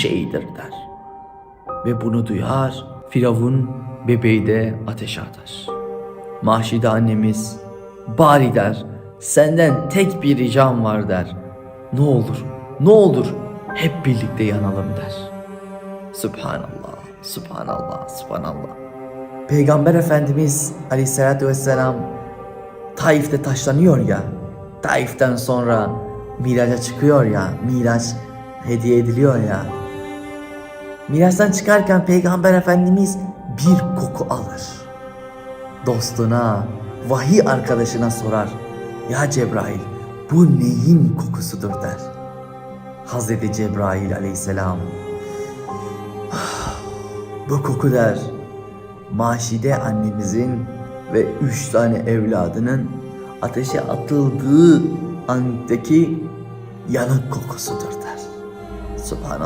şeyidir der. Ve bunu duyar, Firavun bebeği de ateşe atar. Mahşide annemiz, bari der, senden tek bir ricam var der. Ne olur, ne olur hep birlikte yanalım der. Subhanallah, subhanallah, subhanallah. Peygamber Efendimiz aleyhissalatü vesselam Taif'te taşlanıyor ya. Taif'ten sonra Miraç'a çıkıyor ya. Miraç hediye ediliyor ya. Miraç'tan çıkarken Peygamber Efendimiz bir koku alır. Dostuna, vahiy arkadaşına sorar. Ya Cebrail bu neyin kokusudur der. Hazreti Cebrail aleyhisselam bu koku der. Maşide annemizin ve üç tane evladının ateşe atıldığı andaki yanık kokusudur der. Subhanallah.